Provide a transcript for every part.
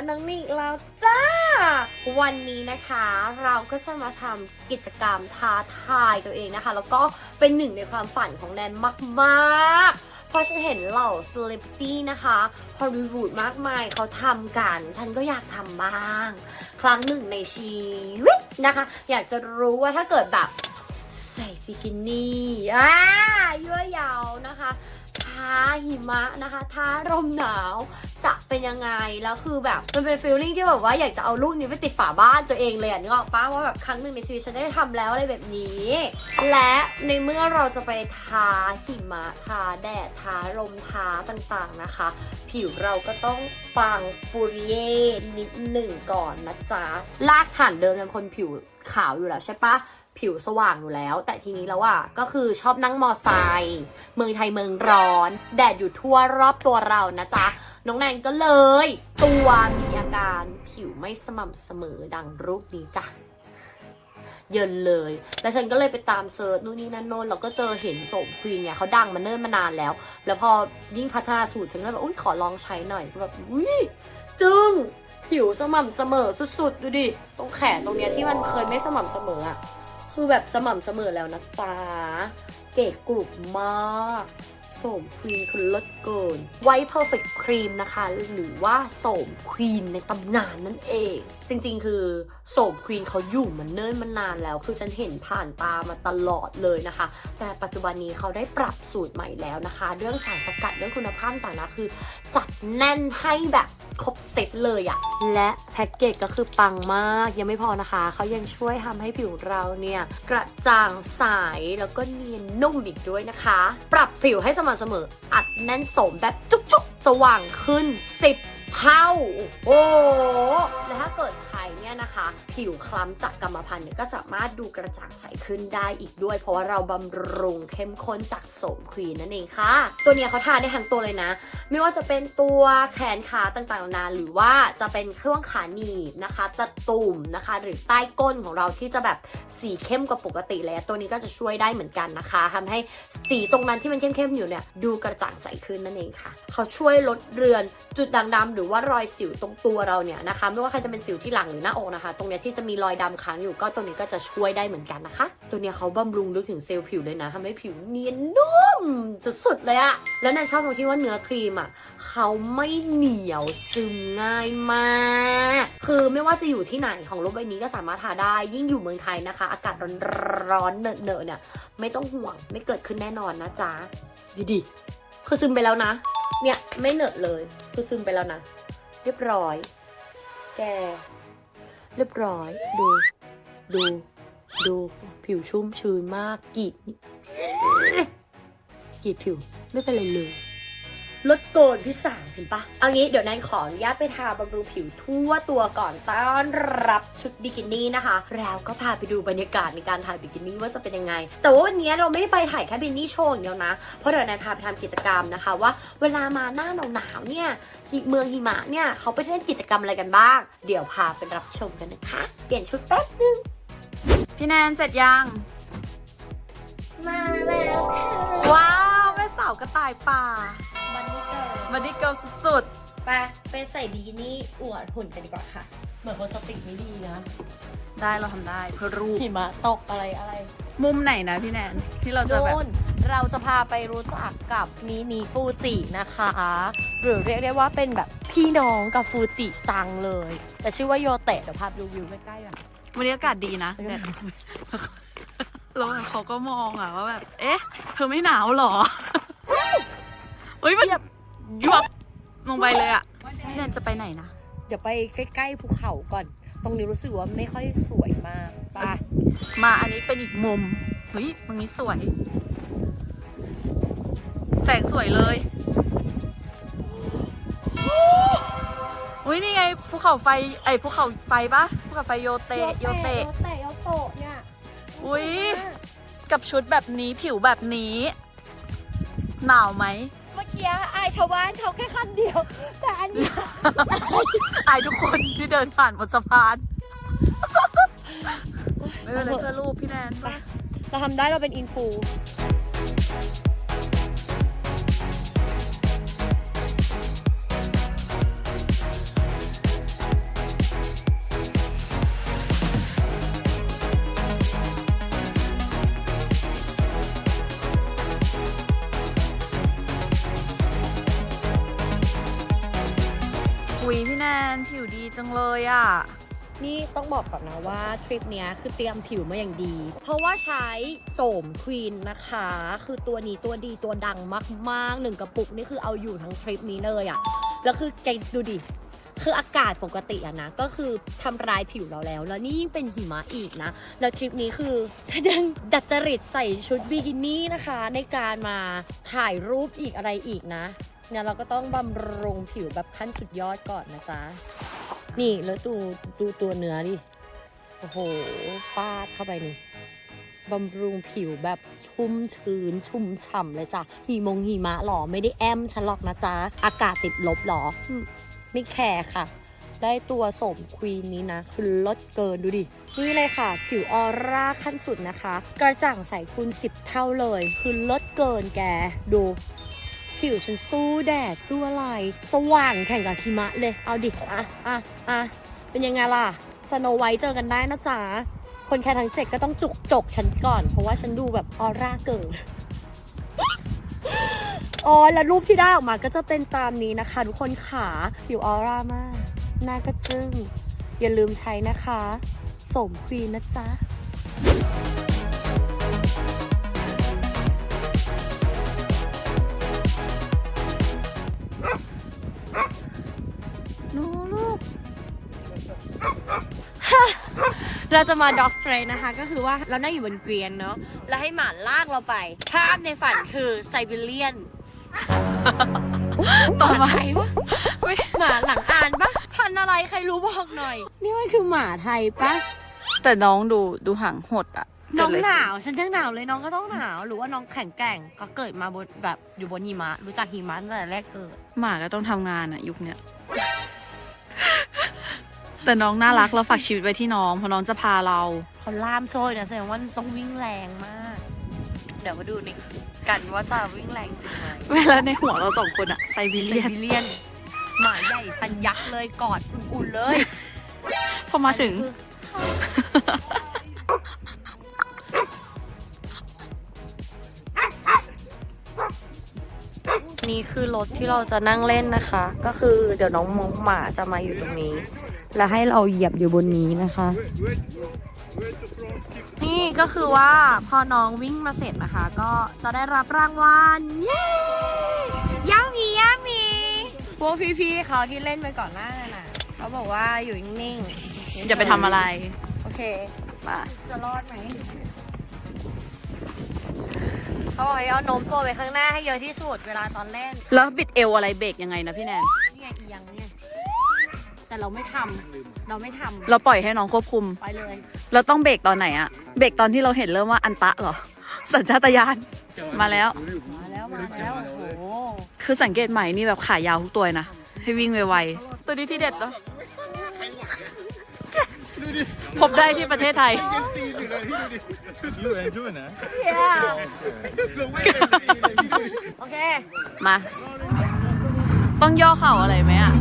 ว่าน้องนิกแล้วจ้า วันนี้นะคะเราก็จะมาทำกิจกรรมท้าทายตัวเองนะคะ แล้วก็เป็นหนึ่งในความฝันของแนนมากๆเพราะฉันเห็นเหล่าเซเลบริตี้นะคะฮอลลีวูดมากมายเขาทำกัน ฉันก็อยากทำบ้าง ครั้งหนึ่งในชีวิตนะคะ อยากจะรู้ว่าถ้าเกิดแบบใส่บิกินี่อ่ายั่วยาวนะคะท้าหิมะนะคะท้าลมหนาว เป็นยังไง แล้วคือแบบมันเป็นฟีลลิ่งที่แบบว่าอยากจะเอาลูกนี้ไปติดฝาบ้านตัวเองเลยอะนึกออกปะว่าแบบครั้งหนึ่งในชีวิตฉันได้ทำแล้วอะไรแบบนี้ และในเมื่อเราจะไปทาหิมะทาแดดทาลมทาต่างๆนะคะ ผิวเราก็ต้องปังปุริเย่นิดหนึ่งก่อนนะจ๊ะลากฐานเดิมเป็นคนผิวขาวอยู่แล้วใช่ปะผิวสว่างอยู่แล้ว แต่ทีนี้แล้วอะก็คือชอบนั่งมอไซค์เมืองไทยเมืองร้อน แดดอยู่ทั่วรอบตัวเรานะจ๊ะ น้องแนนก็เลย ตัวมีอาการผิวไม่สม่ำเสมอดังรูปนี้จ้ะเยินเลย แล้วฉันก็เลยไปตามเซิร์ชนู่นนี่นั่นโน่นเราก็เจอเห็นโสมควีนไงเขาดังมาเนิ่นมานานแล้ว แล้วพอยิ่งพัฒนาสูตรฉันก็แบบอุ้ยขอลองใช้หน่อยก็แบบอุ้ยจึง ผิวสม่ำเสมอสุดๆ ดูดิ ตรงแขนตรงเนี้ยที่มันเคยไม่สม่ำเสมออะคือแบบสม่ำเสมอแล้วนะจ๊ะ เก๋กรุบมาก โสมควีนคือลิศเกิน ไวท์เพอร์เฟคครีมนะคะ หรือว่าโสมควีนในตำนานนั่นเอง จริงๆ คือโสมควีนเขาอยู่มันเนิ่นมานานแล้ว คือฉันเห็นผ่านตามาตลอดเลยนะคะ แต่ปัจจุบันนี้เขาได้ปรับสูตรใหม่แล้วนะคะ เรื่องสารสกัดเรื่องคุณภาพต่างๆคือ จัดแน่นให้แบบครบเซตเลยอะและแพ็กเกจก็คือปังมากยังไม่พอนะคะ เขายังช่วยทำให้ผิวเราเนี่ยกระจ่างใสแล้วก็เนียนนุ่มอีกด้วยนะคะ ปรับผิวให้สมำเสมอ อัดแน่นสมแบบจุกๆ สว่างขึ้น 10 เท่าโอ้ และถ้าเกิดใครเนี่ยนะคะ ผิวคล้ำจากกรรมพันธุ์เนี่ยก็สามารถดูกระจ่างใสขึ้นได้อีกด้วย เพราะว่าเราบำรุงเข้มข้นจากโสมควีนนั่นเองค่ะ ตัวเนี้ยเขาทาได้ทั้งตัวเลยนะ ไม่ว่าจะเป็นตัวแขนขาต่างๆนานาหรือว่าจะเป็นเครื่องขาหนีบนะคะตะตุ่มนะคะ หรือใต้ก้นของเราที่จะแบบสีเข้มกว่าปกติเลยตัวนี้ก็จะช่วยได้เหมือนกันนะคะทำให้สีตรงนั้นที่มันเข้มๆอยู่เนี่ยดูกระจ่างใสขึ้นนั่นเองค่ะ เขาช่วยลดเรือนจุดด่างดำหรืือว่ารอยสิวตรงตัวเราเนี่ยนะคะ ไม่ว่าใครจะเป็นสิวที่หลังหรือหน้าอกนะคะ ตรงเนี้ยที่จะมีรอยดำค้างอยู่ก็ตัวนี้ก็จะช่วยได้เหมือนกันนะคะ ตัวเนี้ยเขาบำรุงลึกถึงเซลล์ผิวเลยนะทำให้ผิวเนียนนุ่มสุดๆเลยอะแล้วแนนชอบตรงที่ว่าเนื้อครีมอะเขาไม่เหนียวซึมง่ายมาก คือไม่ว่าจะอยู่ที่ไหนของโลกใบนี้ก็สามารถทาได้ ยิ่งอยู่เมืองไทยนะคะ อากาศร้อนๆเนอะๆเนี่ยไม่ต้องห่วงไม่เกิดขึ้นแน่นอนนะจ๊ะดีดีๆ คือซึมไปแล้วนะ เนี่ยไม่เหนอะเลย คือซึมไปแล้วนะ เรียบร้อย แก เรียบร้อย ดู ดู ดู ผิวชุ่มชื้นมากกรีดกรีดผิว ไม่เป็นไรเลย ลดโกนพี่สาวเห็นปะเอางี้เดี๋ยวแนนขออนุญาตไปทาบำรุงผิวทั่วตัวก่อนต้อนรับชุดบิกินี่นะคะ แล้วก็พาไปดูบรรยากาศในการถ่ายบิกินี่ว่าจะเป็นยังไง แต่ว่าวันนี้เราไม่ได้ไปถ่ายแค่บิกินี่โชว์อย่างเดียวนะ เพราะเดี๋ยวแนนพาไปทำกิจกรรมนะคะ ว่าเวลามาหน้าหนาวๆเนี่ยที่เมืองหิมะเนี่ยเขาไปเล่นกิจกรรมอะไรกันบ้าง เดี๋ยวพาไปรับชมกันนะคะ เปลี่ยนชุดแป๊บนึงพี่แนนเสร็จยัง มาแล้วค่ะว้าวแม่สาวกระต่ายป่า บันนี่เกิร์ลบัดดี้เกิลสุดไปไปใส่บิกินี่อวดหุ่นกันดีกว่าค่ะ เหมือนคนสติไม่ดีนะๆได้เราทำได้เพื่อรูปหิมะตกอะไรอะไรมุมไหนนะพี่แนนที่เราจะแบบโน่นเราจะพาไปรู้จักกับมินิฟูจินะคะ หรือเรียกได้ว่าเป็นแบบพี่น้องกับฟูจิซังเลย แต่ชื่อว่าโยเตะเดี๋ยวพาไปดูวิวใกล้ๆกันวันนี้อากาศดีนะแดดแล้วแบบเขาก็มองอะว่าแบบ เอ๊ะ เธอไม่หนาวเหรอเฮ้ยมันแบบ ยวบลงไปเลยอะพี่แนนจะไปไหนนะ เดี๋ยวไปใกล้ๆภูเขาก่อน ตรงนี้รู้สึกว่าไม่ค่อยสวยมากไปมาอันนี้เป็นอีกมุมเฮ้ยตรงนี้สวย แสงสวยเลยอุ้ยนี่ไงภูเขาไฟไอยภูเขาไฟปะภูเขาไฟโยเตะโยเตะโยเตะโยโตะเนี่ยอุ้ยกับชุดแบบนี้ผิวแบบนี้ หนาวไหม เมื่อกี้อายชาวบ้านเขาแค่คันเดียว แต่อันนี้อายทุกคนที่เดินผ่านบนสะพาน ไม่เป็นไรเพื่อรูปพี่แนนเราทำได้เราเป็นอินฟู พี่แนนผิวดีจังเลยอะ นี่ต้องบอกก่อนนะว่าทริปเนี้ยคือเตรียมผิวมาอย่างดี เพราะว่าใช้โสมควีนนะคะ คือตัวนี้ตัวดีตัวดังมากๆหนึ่งกระปุกนี่คือเอาอยู่ทั้งทริปนี้เลยอะ่ะ แล้วคือแกดูดิ คืออากาศปกติอะนะ ก็คือทำร้ายผิวเราแล้ว แล้วนี่ยิ่งเป็นหิมะอีกนะ แล้วทริปนี้คือฉันยังดัดจริตใส่ชุดบิกินี่นะคะ ในการมาถ่ายรูปอีกอะไรอีกนะ เนี่ยเราก็ต้องบำรุงผิวแบบขั้นสุดยอดก่อนนะจ๊ะ นี่แล้วดูดูตัวเนื้อดิ โอ้โหปาดเข้าไปนี่บำรุงผิวแบบชุ่มชื้น ชุ่มฉ่ำเลยจ้ะหิมงหิมะหรอ ไม่ได้แอมฉันหรอกนะจ๊ะ อากาศติดลบหรออืมไม่แคร์ค่ะ ได้ตัวสมควีนนี้นะ คือลดเกินดูดิ นี่เลยค่ะ ผิวออร่าขั้นสุดนะคะ กระจ่างใสคูณ10 เท่าเลย คือลดเกินแก ดู ผิวฉันสู้แดดสู้อะไร สว่างแข่งกับหิมะเลย เอาดิ อะอะอะเป็นยังไงล่ะสโนไวท์เจอกันได้นะจ๊ะ คนแค่ทั้งเจ็ดก็ต้องจุกจกฉันก่อน เพราะว่าฉันดูแบบออร่าเกินอ๋อแล้วรูปที่ได้ออกมาก็จะเป็นตามนี้นะคะ ทุกคนขาผิวออร่ามาก หน้าก็จึ้ง อย่าลืมใช้นะคะ สมควีนนะจ๊ะ เราจะมาด็อกสเตรนะคะ ก็คือว่าเรานั่งอยู่บนเกวียนเนาะแล้วให้หมาลากเราไปภาพในฝันคือไซบีเรียนต่อมาหไทยวะหมาหลังอ่านปะพันธุ์อะไรใครรู้บอกหน่อย นี่มันคือหมาไทยปะแต่น้องดูดูหางหดอะน้องเกิดะไรหนาวฉันยังหนาวเลยน้องก็ต้องหนาวหรือว่าน้องแข็งแกร่งก็เกิดมาบนแบบอยู่บนหิมะรู้จักหิมะตั้งแต่แรกเกิดหมาก็ต้องทำงานอะยุคเนี้ย แต่น้องน่ารักเราฝากชีวิตไว้ที่น้องเพราะน้องจะพาเราเขาล่ามโซ่เนี่ยแสดงว่าต้องวิ่งแรงมาก เดี๋ยวมาดูนี่กันว่าจะวิ่งแรงจริงไหมเวลาในหัวเราสองคนอะไซบีไซเรียนบีเรียนหมาใหญ่พันยักษ์เลยกอดอุ่นๆเลยพอมาถึง นี่คือรถที่เราจะนั่งเล่นนะคะ ก็คือเดี๋ยวน้องมงหมาจะมาอยู่ตรงนี้ แล้วให้เราเหยียบอยู่บนนี้นะคะ นี่ก็คือว่าพอน้องวิ่งมาเสร็จนะคะ ก็จะได้รับรางวัลเย้ย่ามีย่ามีพวกพี่ๆเขาที่เล่นไปก่อนหน้าน่ะเขาบอกว่าอยู่นิ่งๆอย่าไปทำอะไร โอเคมาจะรอดไหมเขาบอกให้เอาโน้มตัวไปข้างหน้าให้เยอะที่สุดเวลาตอนเล่น แล้วบิดเอวอะไรเบรกยังไงนะพี่แนนนี่ไงอียังเนี่ย แต่เราไม่ทำเราไม่ทำเราปล่อยให้น้องควบคุม ไปเลย เราต้องเบรกตอนไหนอะเบรกตอนที่เราเห็นเริ่มว่าอันตะเหรอ สัญชาตญาณ มาแล้ว มาแล้วมาแล้วโอ้โหคือสังเกตใหม่นี่แบบขายาวทุกตัวเลยนะ ให้วิ่งไวๆ ตัวนี้ที่เด็ดเหรอพบได้ที่ประเทศไทย You enjoying that? เย้ The way they do it. โอเค มา ต้องย่อเข่าอะไรไหมอะ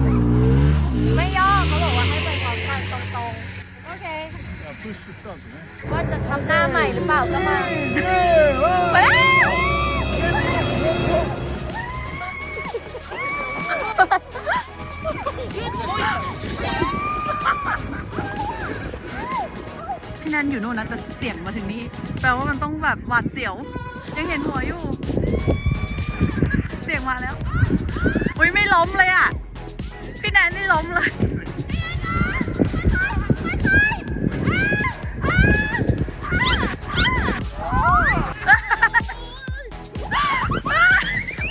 ไม่ย่อเขาบอกว่าให้ไปพร้อมกันตรงๆ โอเคว่าจะทำหน้าใหม่หรือเปล่าก็มา ไปแล้วพี่นันอยู่โน่นนะแต่เสียงมาถึงนี่แปลว่ามันต้องแบบหวาดเสียว ยังเห็นหัวอยู่ เสียงมาแล้ว อุ้ยไม่ล้มเลยอะ พี่แนนไม่ล้มเลย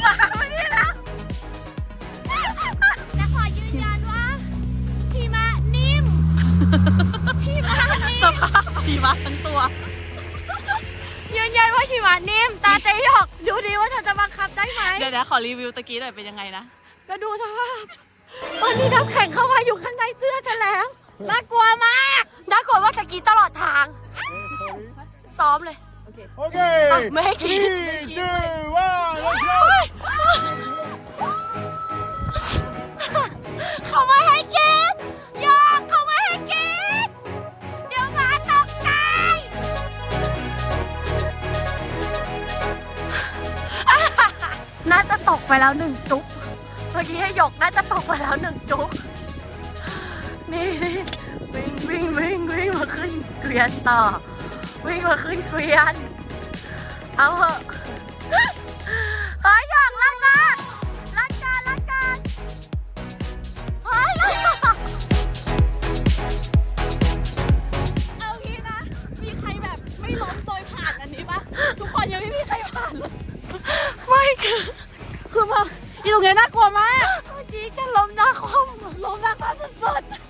มามานี่แล้วจะขอยืนยันว่าหิมะนิ่มหิมะนิ่สมภาพผีมาทั้งตัว ยืนยันว่าหิมะนิ่ม ตาเจหยก ดูดีว่าเธอจะบังคับได้ไหม เดี๋ยวนะขอรีวิวตะกี้หน่อยเป็นยังไงนะ แล้วดูสภาพ ตอนนี้น้ำแข็งเข้ามาอยู่ข้างในเสื้อฉันแล้ว น่ากลัวมาก น่ากลัวว่าจะกินตลอดทาง ซ้อมเลย Okay. อะไม่ให้กิน Three, two, one, let's go. เขาไม่ให้กินยอกเขาไม่ให้กิน เดี๋ยวหมาตกใจน่าจะตกไปแล้วหนึ่งจุ๊บเมื่อกี้ให้หยกน่าจะตกไปแล้วหนึ่งจุ๊บนี่วิ่งวิ่งวิ่งวิ่งมาขึ้นเกวียนต่อ วิ่งมาขึ้นเกวียน เอาเหอะ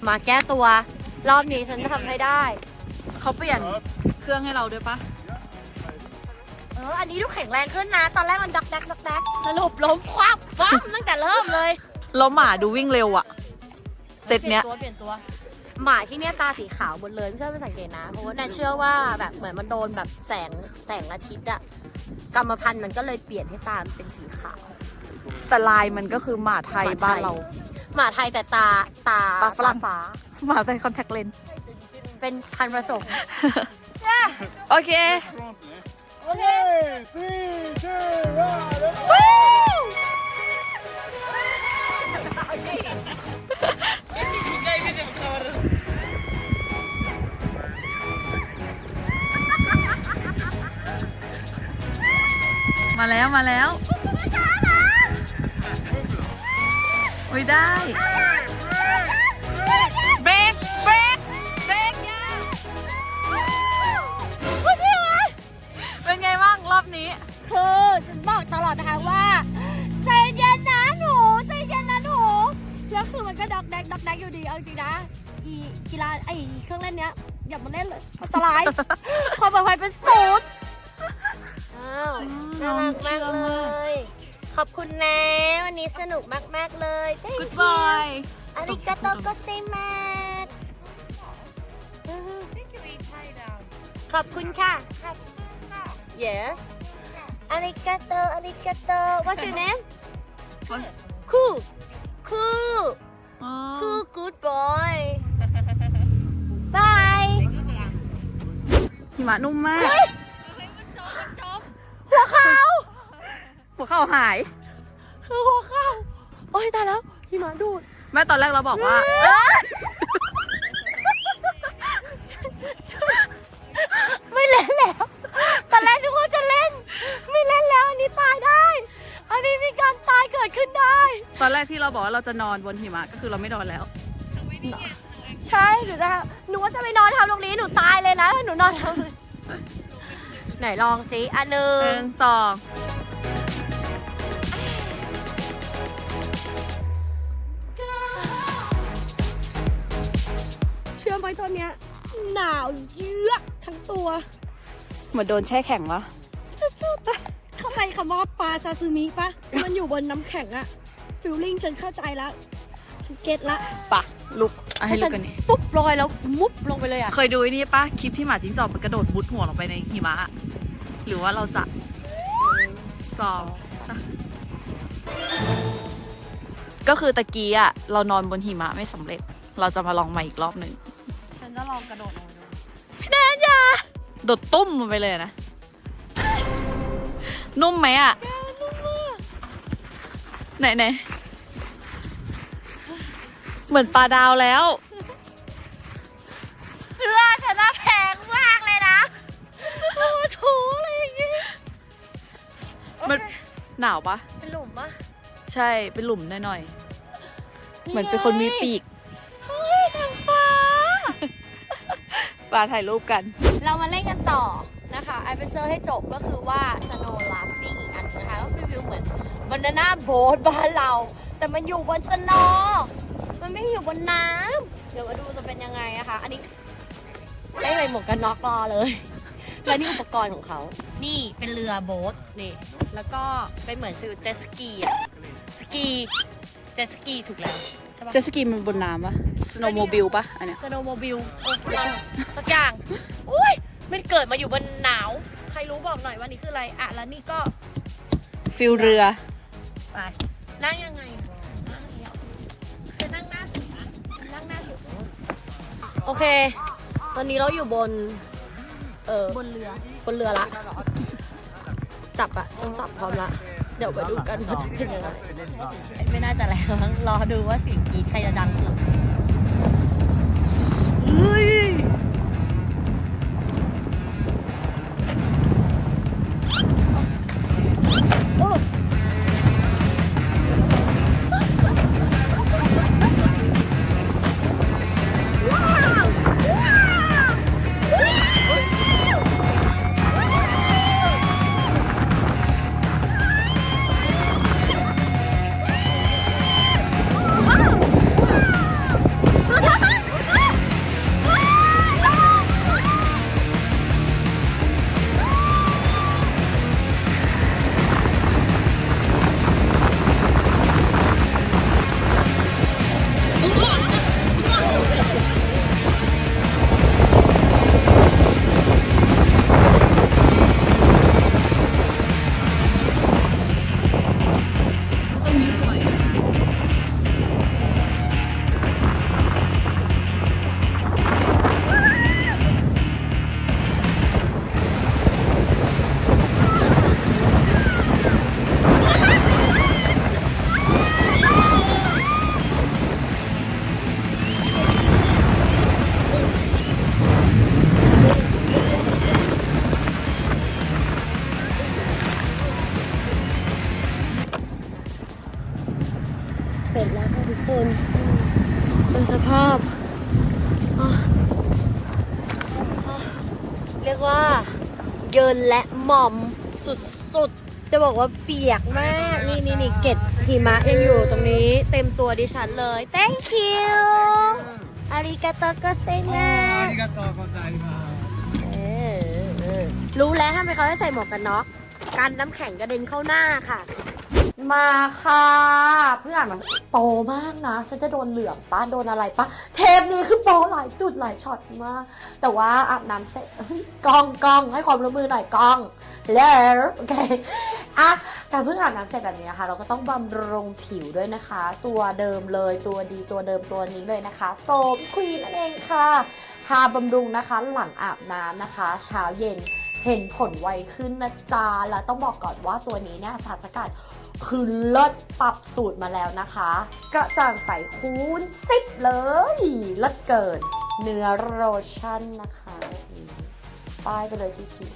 มาแก้ตัว รอบนี้ฉันจะทำให้ได้ เขาเปลี่ยนเครื่องให้เราด้วยปะเออ อันนี้ดูแข็งแรงขึ้นนะ ตอนแรกมันดักดักดักดักสรุปล้มคว่ำฟ้ำตั้งแต่เริ่มเลยแล้วหมาดูวิ่งเร็วอะเซตเนี้ย ปลี่ตัวเปลี่ยนตัว หมาที่เนี่ยตาสีขาวหมดเลยไม่เชื่อไปสังเกตนะ เพราะว่าแนนเชื่อว่าแบบเหมือนมันโดนแบบแสงแสงอาทิตย์อะกรรมพันธุ์มันก็เลยเปลี่ยนให้ตามันเป็นสีขาว แต่ลายมันก็คือหมาไทยหมาไทยบ้านเรา หมาไทยแต่ตาตาตาฝรั่ง ฟ้า หมาใส่คอนแทคเลนส์เป็นพันธุ์ผสมโอเค Okay, three, two, one, let's go! มาแล้วมาแล้ว โอ้ยได้ เบรก เบรก เบรกยาเป็นไงบ้างรอบนี้ คือฉันบอกตลอดนะคะว่าใจเย็นนะหนูใจเย็นนะหนูแล้วคือมันก็ดอกแดกดอกแดกอยู่ดีเอาจริงนะอีกีฬาไอเครื่องเล่นเนี้ยอย่ามาเล่นเลยอันตราย ความปลอดภัยเป็นศูนย์อ้าวอืมน่ารักเชื่มากอเลมากย ขอบคุณนะ วันนี้สนุกมาก ๆ เลย Thank Good you boy อาริกาโตโกเซมาสขอบคุณค่ะ yes อาริกาโตอาริกาโต what's your name What's- คูคูอ๋อคู good boy bye หิมะนุ่มมากหัวเข่าหัว เข่าหาย หัวเข่าโอ้ยตายแล้วหิมะดูด แม่ตอนแรกเราบอกว่าไม่เล่นแล้วตอนแรกทุกคนจะเล่น ไม่เล่นแล้วอันนี้ตายได้ อันนี้มีการตายเกิดขึ้นได้ ตอนแรกที่เราบอกว่าเราจะนอนบนหิมะก็คือเราไม่นอนแล้ว ใช่หนูจะหนูว่าจะไปนอนทำตรงนี้หนูตายเลยนะถ้าหนูนอนทำไหนลองสิอันหนึ่หง นึ่งสอง ไหมตอนเนี้ย หนาวเยือกทั้งตัว เหมือนโดนแช่แข็งวะเข้าใจคำว่าปลาซาซูมิปะมันอยู่บนน้ำแข็งอะฟิลลิ่งฉันเข้าใจแล้วฉันเก็ตละปะลุกอะให้ลุกกันนี่ปุ๊บลอยแล้วมุบลงไปเลยอะเคยดูไอ้นี่ปะคลิปที่หมาจิ้งจอกมันกระโดดมุดหัวลงไปในหิมะอะหรือว่าเราจะสองสามก็คือตะกี้อะเรานอนบนหิมะไม่สำเร็จ เราจะมาลองใหม่อีกรอบหนึ่ง ฉันจะลองกระโดดลงไปดูพี่แนนอย่าโดดตุ้มลงไปเลยนะ นุ่มไหมอะไหนไหนเหมือนปลาดาวแล้ว เสื้อฉันน่ะแพงมากเลยนะโอ้โถอะไรอย่างงี้มันหนาวปะเป็นหลุมปะใช่เป็นหลุมหน่อยๆ เหมือนเป็นคนมีปีก ปลาถ่ายรูปกัน เรามาเล่นกันต่อนะคะไอเป็นเจอให้จบก็คือว่า snow laughing อีกอันนึงนะคะก็คือวิวเหมือนบ a นาน่าโบ๊ทบ้านเรา แต่มันอยู่บนสโนว์มันไม่ได้อยู่บนน้ำเดี๋ยวมาดูจะเป็นยังไงนะคะ อันนี้ได้เลยหมวกกันน็อกรอเลยและนี่อุปกรณ์ของเขา นี่เป็นเรือโบ๊ทนี่ แล้วก็เป็นเหมือนฟิลเจตสกีอะสกี เจตสกีถูกแล้วใช่ปะเจตสกีมันบนน้ำปะ สโนว์โมบิลปะอันเนี้ยสโนว์โมบิลสักอย่างอุ้ยมันเกิดมาอยู่บนหนาว ใครรู้บอกหน่อยว่านี่คืออะไร อะ แล้วนี่ก็ฟิลเรือ ไปนั่งยังไงนั่งเดียวจะนั่งหน้าสุดนะนั่งหน้าสุดโอเค ตอนนี้เราอยู่บน เออบนเรือบนเรือละ จับอะฉันจับพร้อมละ เดี๋ยวไปดูกันว่าจะเป็นยังไงไม่น่าจะแล้วมั้งรอดูว่าเสียงกรีดใครจะดังสุด เหม่อมสุดๆ จะบอกว่าเปียกมาก นี่นี่นี่เกล็ดหิมะยังอยู่ตรงนี้ เต็มตัวดิฉันเลย thank you อาริกาโตโกเซนะ ありがとうございます。 เออเออรู้แล้วทำไมเขาให้ใส่หมวกกันน็อกกันน้ำแข็งกระเด็นเข้าหน้าค่ะ มาค่ะเพื่อนโปมากนะ ฉันจะโดนเหลืองป้าโดนอะไรป้าเทปนี้คือโปหลายจุดหลายช็อตมาก แต่ว่าอาบน้ำเสร็จกองกองให้ความร่วมมือหน่อยกองแล้วโอเคอะแต่เพิ่งอาบน้ำเสร็จแบบนี้นะคะ เราก็ต้องบำรุงผิวด้วยนะคะ ตัวเดิมเลยตัวดีตัวเดิมตัวนี้เลยนะคะโซมควีนนั่นเองค่ะทาบำรุงนะคะหลังอาบน้ำนะคะ เช้าเย็น เห็นผลไวขึ้นนะจ๊ะแล้วต้องบอกก่อนว่าตัวนี้เนี่ยสารสกัดคือเลิศปรับสูตรมาแล้วนะคะ กระจ่างใสคูณสิบเลยเลิศเกิน เนื้อโลชั่นนะคะป้ายไปเลยที่ผิว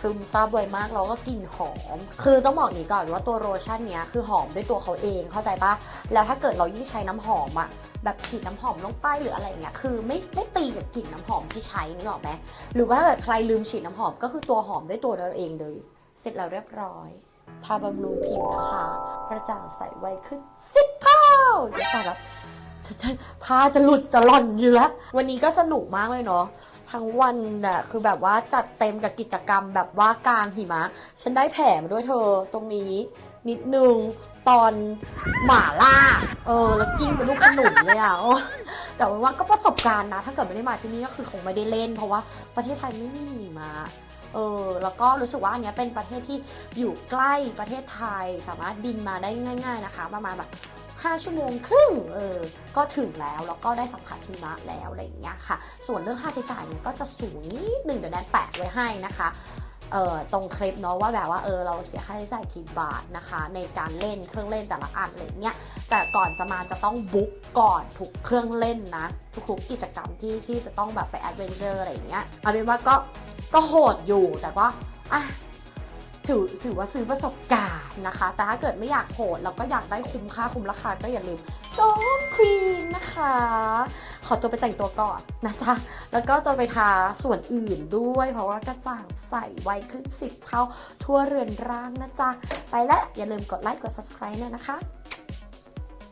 ซึมซาบไวมากแล้วก็กลิ่นหอม คือต้องบอกนี้ก่อนว่าตัวโลชั่นเนี้ยคือหอมด้วยตัวเขาเองเข้าใจปะแล้วถ้าเกิดเรายิ่งใช้น้ำหอมอะ แบบฉีดน้ำหอมลงไปหรืออะไรอย่างเงี้ยคือไม่ไม่ตีกับกลิ่นน้ำหอมที่ใช้นึกออกไหมหรือว่าถ้าเกิดใครลืมฉีดน้ำหอมก็คือตัวหอมด้วยตัวเราเองเลย เสร็จแล้วเรียบร้อยทาบำรุงผิวนะคะ กระจ่างใสไวขึ้นสิบเท่าเดี๋ยวแต่ละฉันจะพาจะหลุดจะหล่อนอยู่แล้ว วันนี้ก็สนุกมากเลยเนาะทั้งวันน่ะคือแบบว่าจัดเต็มกับกิจกรรมแบบว่ากลางหิมะ ฉันได้แผลมาด้วยเธอตรงนี้นิดนึง ตอนหมาล่า เออ แล้วกิ้งเป็นลูกขนุนเลยอะแต่ว่าก็ประสบการณ์นะ ถ้าเกิดไม่ได้มาที่นี่ก็คือคงไม่ได้เล่น เพราะว่าประเทศไทยไม่มีหิมะเออแล้วก็รู้สึกว่าอันเนี้ยเป็นประเทศที่อยู่ใกล้ประเทศไทยสามารถบินมาได้ง่าย ๆนะคะ ประมาณแบบ5ชั่วโมงครึ่งเออก็ถึงแล้วแล้วก็ได้สัมผัสหิมะแล้วอะไรอย่างเงี้ยค่ะ ส่วนเรื่องค่าใช้จ่ายเนี่ยก็จะสูงนิดหนึ่งเดี๋ยวแนนแปะไว้ให้นะคะ ตรงคลิปเนาะว่าแบบว่าเออเราเสียค่าใช้จ่ายกี่บาทนะคะ ในการเล่นเครื่องเล่นแต่ละอันอะไรเงี้ยแต่ก่อนจะมาจะต้องบุ๊กก่อนทุกเครื่องเล่นนะ ทุกๆกิจกรรมที่ที่จะต้องแบบไปแอดเวนเจอร์อะไรเงี้ยเอาเป็นว่าก็ก็โหดอยู่แต่ว่าอะ ถือถือว่าซื้อประสบการณ์นะคะ แต่ถ้าเกิดไม่อยากโหดแล้วก็อยากได้คุ้มค่าคุ้มราคาก็อย่าลืมส้มครีมนะคะ ขอตัวไปแต่งตัวก่อนนะจ๊ะ แล้วก็จะไปทาส่วนอื่นด้วย เพราะว่ากระจ่างใสไวขึ้นสิบเท่าทั่วเรือนร่างนะจ๊ะ ไปแล้วอย่าลืมกดไลค์กด subscribe ด้วยนะคะ